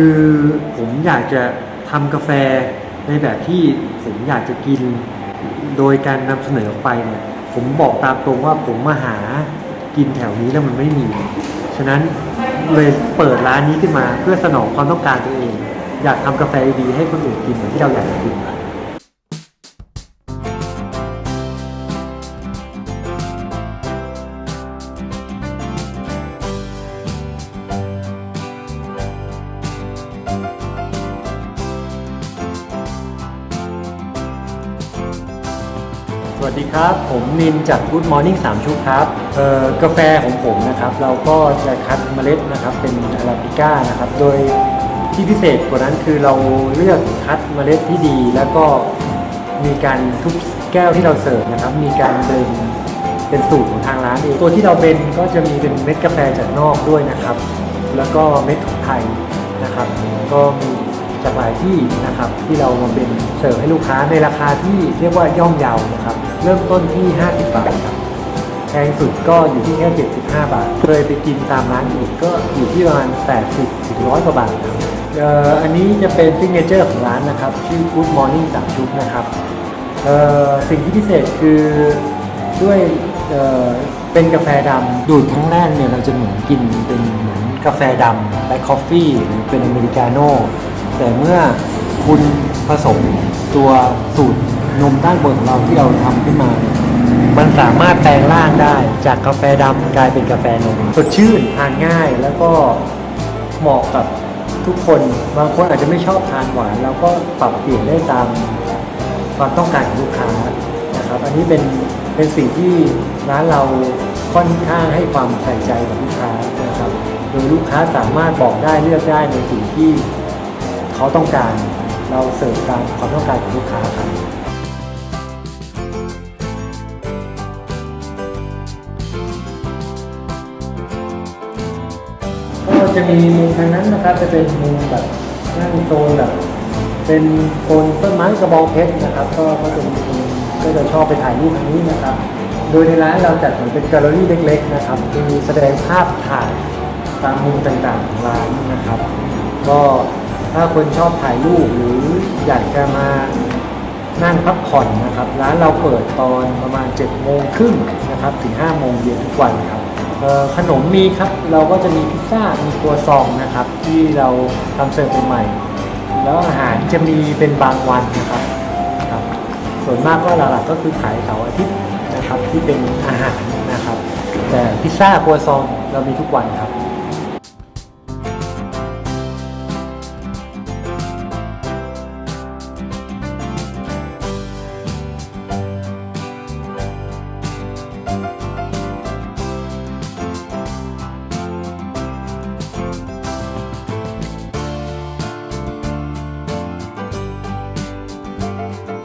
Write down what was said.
คือผมอยากจะทำกาแฟในแบบที่ผมอยากจะกิน โดยการนำเสนอออกไปเนี่ยผมบอกตามตรงว่าผมมาหากินแถวนี้แล้วมันไม่มี ฉะนั้นเลยเปิดร้านนี้ขึ้นมาเพื่อสนองความต้องการตัวเอง อยากทำกาแฟดีให้คนอื่นกินเหมือนที่เราอยากจะกิน วัสดีครับ ผมนินจาก Good Morning 3 ชุกครับกาแฟของผมนะครับ เราก็จะคัดเมล็ดนะครับเป็นอาราบิก้านะครับ โดยที่พิเศษกว่านั้นคือเราเลือกคัดเมล็ดที่ดี แล้วก็มีการทุกแก้วที่เราเสิร์ฟนะครับ มีการเบรนเป็นสูตรของทางร้านเองตัวที่เราเบรนก็จะมีเป็นเม็ดกาแฟจากนอกด้วยนะครับ แล้วก็เม็ดของไทยนะครับ ก็มี จากหลายที่นะครับที่เรามาเป็นเสิร์ฟให้ลูกค้าในราคาที่เรียกว่าย่อมเยานะครับ เริ่มต้นที่ 50 บาทครับแพงสุดก็อยู่ที่แค่75 บาท เคยไปกินตามร้านอื่นก็อยู่ที่ประมาณ 80ถึง100กว่าบาทครับอ,อ,อันนี้จะเป็นซิกเนเจอร์ของร้านนะครับ ชื่อ Good Morning สามชุบนะครับสิ่งที่พิเศษคือด้วยเเป็นกาแฟดำดูดครั้งแรกเนี่ยเราจะเหมือนกินเป็นเหมือนกาแฟดำแบล็คคอฟฟี่หรือเป็นอเมริกาโน่ แต่เมื่อคุณผสมตัวสูตรนมด้านบนของเราที่เราทำขึ้นมาเนี่ยมันสามารถแปลงร่างได้จากกาแฟดำกลายเป็นกาแฟนมสดชื่นทานง่ายแล้วก็เหมาะกับทุกคนบางคนอาจจะไม่ชอบทานหวานเราก็ปรับเปลี่ยนได้ตาม ความต้องการของลูกค้านะครับ อันนี้เป็นเป็นสิ่งที่ร้านเราค่อนข้างให้ความใส่ใจกับลูกค้านะครับ โดยลูกค้าสามารถบอกได้เลือกได้ในสิ่งที่ เขาต้องการเราเสิร์ฟตามความต้องการของลูกค้าครับก็จะมีมุมทางนั้นนะครับจะเป็นมุมแบบนั่งโซนแบบเป็นโซนต้นไม้กระบองเพชรนะครับ ก็ก็จะมีก็จะชอบไปถ่ายรูปทางนี้นะครับ โดยในร้านเราจัดเหมือนเป็นแกลเลอรี่เล็ก ๆ นะครับคือแสดงภาพถ่ายตามมุมต่างๆของร้านนะครับ ก็ ถ้าคนชอบถ่ายรูปหรืออยากจะมานั่งพักผ่อนนะครับ ร้านเราเปิดตอนประมาณ7จ็ดโมงครึ่งนะครับถึง5้าโมงเย็นทุกวันครับขนมมีครับเราก็จะมีพิซซ่ามีครัวซองนะครับ ที่เราทำเสิร์ฟใหม่ แล้วอาหารจะมีเป็นบางวันนะครับครับ ส่วนมากก็หลักๆก็คือขายเสาร์อาทิตย์นะครับที่เป็นอาหารนะครับ แต่พิซซ่าครัวซองเรามีทุกวันครับ